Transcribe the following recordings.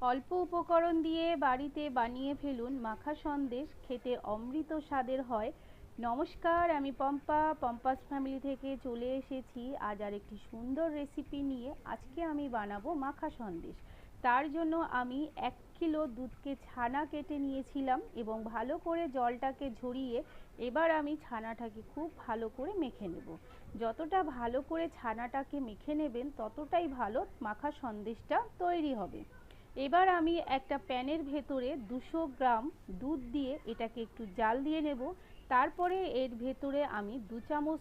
অল্প উপকরণ দিয়ে বাড়িতে বানিয়ে ফেলুন মাখা সন্দেশ। খেতে অমৃত স্বাদের হয়। নমস্কার, আমি পম্পা। পম্পাস ফ্যামিলি থেকে চলে এসেছি আজ আর একটি সুন্দর রেসিপি নিয়ে। আজকে আমি বানাবো মাখা সন্দেশ। তার জন্য আমি এক কিলো দুধকে ছানা কেটে নিয়েছিলাম এবং ভালো করে জলটাকে ঝরিয়ে এবার আমি ছানাটাকে খুব ভালো করে মেখে নেব। যতটা ভালো করে ছানাটাকে মেখে নেবেন, ততটাই ভালো মাখা সন্দেশটা তৈরি হবে। এবার আমি একটা প্যানের ভেতরে দুশো গ্রাম দুধ দিয়ে এটাকে একটু জাল দিয়ে নেব। তারপরে এর ভেতরে আমি দু চামচ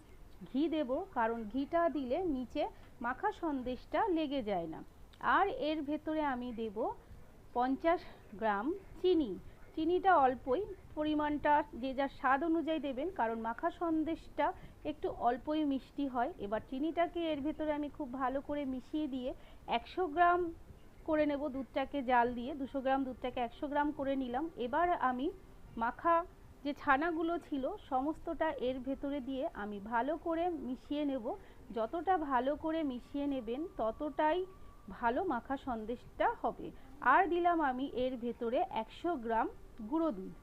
ঘি দেব, কারণ ঘিটা দিলে নিচে মাখা সন্দেশটা লেগে যায় না। আর এর ভেতরে আমি দেব পঞ্চাশ গ্রাম চিনি। চিনিটা অল্পই, পরিমাণটা যে যার স্বাদ অনুযায়ী দেবেন, কারণ মাখা সন্দেশটা একটু অল্পই মিষ্টি হয়। এবার চিনিটাকে এর ভেতরে আমি খুব ভালো করে মিশিয়ে দিয়ে একশো গ্রাম করে নেব দুধটাকে জাল দিয়ে, দুশো গ্রাম দুধটাকে একশো গ্রাম করে নিলাম। এবার আমি মাখা যে ছানাগুলো ছিল, সমস্তটা এর ভেতরে দিয়ে আমি ভালো করে মিশিয়ে নেব। যতটা ভালো করে মিশিয়ে নেবেন, ততটাই ভালো মাখা সন্দেশটা হবে। আর দিলাম আমি এর ভেতরে একশো গ্রাম গুঁড়ো দুধ।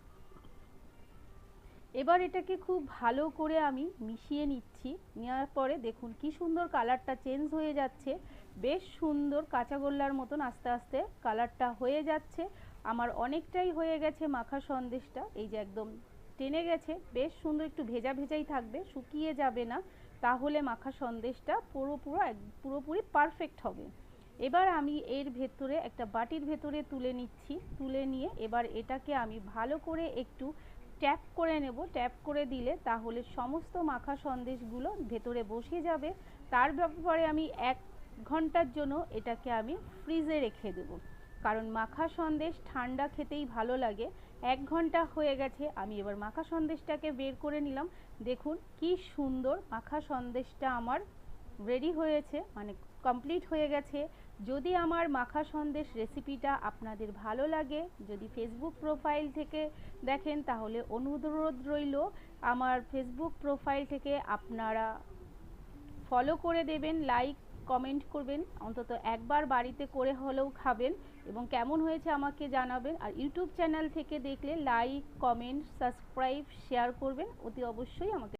এবার এটাকে খুব ভালো করে আমি মিশিয়ে নিচ্ছি। নেওয়ার পরে দেখুন কি সুন্দর কালারটা চেঞ্জ হয়ে যাচ্ছে। বেশ সুন্দর কাঁচাগোল্লার মতন আস্তে আস্তে কালারটা হয়ে যাচ্ছে। আমার অনেকটাই হয়ে গেছে মাখা সন্দেশটা। এই যে একদম টেনে গেছে। বেশ সুন্দর একটু ভেজা ভেজাই থাকবে, শুকিয়ে যাবে না। তাহলে মাখা সন্দেশটা পুরোপুরো পুরোপুরি পারফেক্ট হবে। এবার আমি এর ভেতরে একটা বাটির ভেতরে তুলে নিচ্ছি। তুলে নিয়ে এবার এটাকে আমি ভালো করে একটু ট্যাপ করে নেব। ট্যাপ করে দিলে তাহলে সমস্ত মাখা সন্দেশগুলো ভেতরে বসে যাবে। তার ব্যাপারে আমি এক ঘণ্টার জন্য এটাকে আমি ফ্রিজে রেখে দেব। কারণ মাখা সন্দেশ ঠান্ডা খেতেই ভালো লাগে। এক ঘণ্টা হয়ে গেছে, আমি এবার মাখা সন্দেশটাকে বের করে নিলাম। দেখুন কি সুন্দর মাখা সন্দেশটা আমার রেডি হয়েছে মানে কমপ্লিট হয়ে গেছে। যদি আমার মাখা সন্দেশ রেসিপিটা আপনাদের ভালো লাগে, যদি ফেসবুক প্রোফাইল থেকে দেখেন, তাহলে অনুরোধ রইল, আমার ফেসবুক প্রোফাইল থেকে আপনারা ফলো করে দেবেন লাইক কমেন্ট করবেন, অন্তত একবার বাড়িতে করে হলেও খাবেন এবং কেমন হয়েছে আমাকে জানাবেন। আর ইউটিউব চ্যানেল থেকে দেখলে লাইক কমেন্ট সাবস্ক্রাইব শেয়ার করবেন। অতি অবশ্যই আমাকে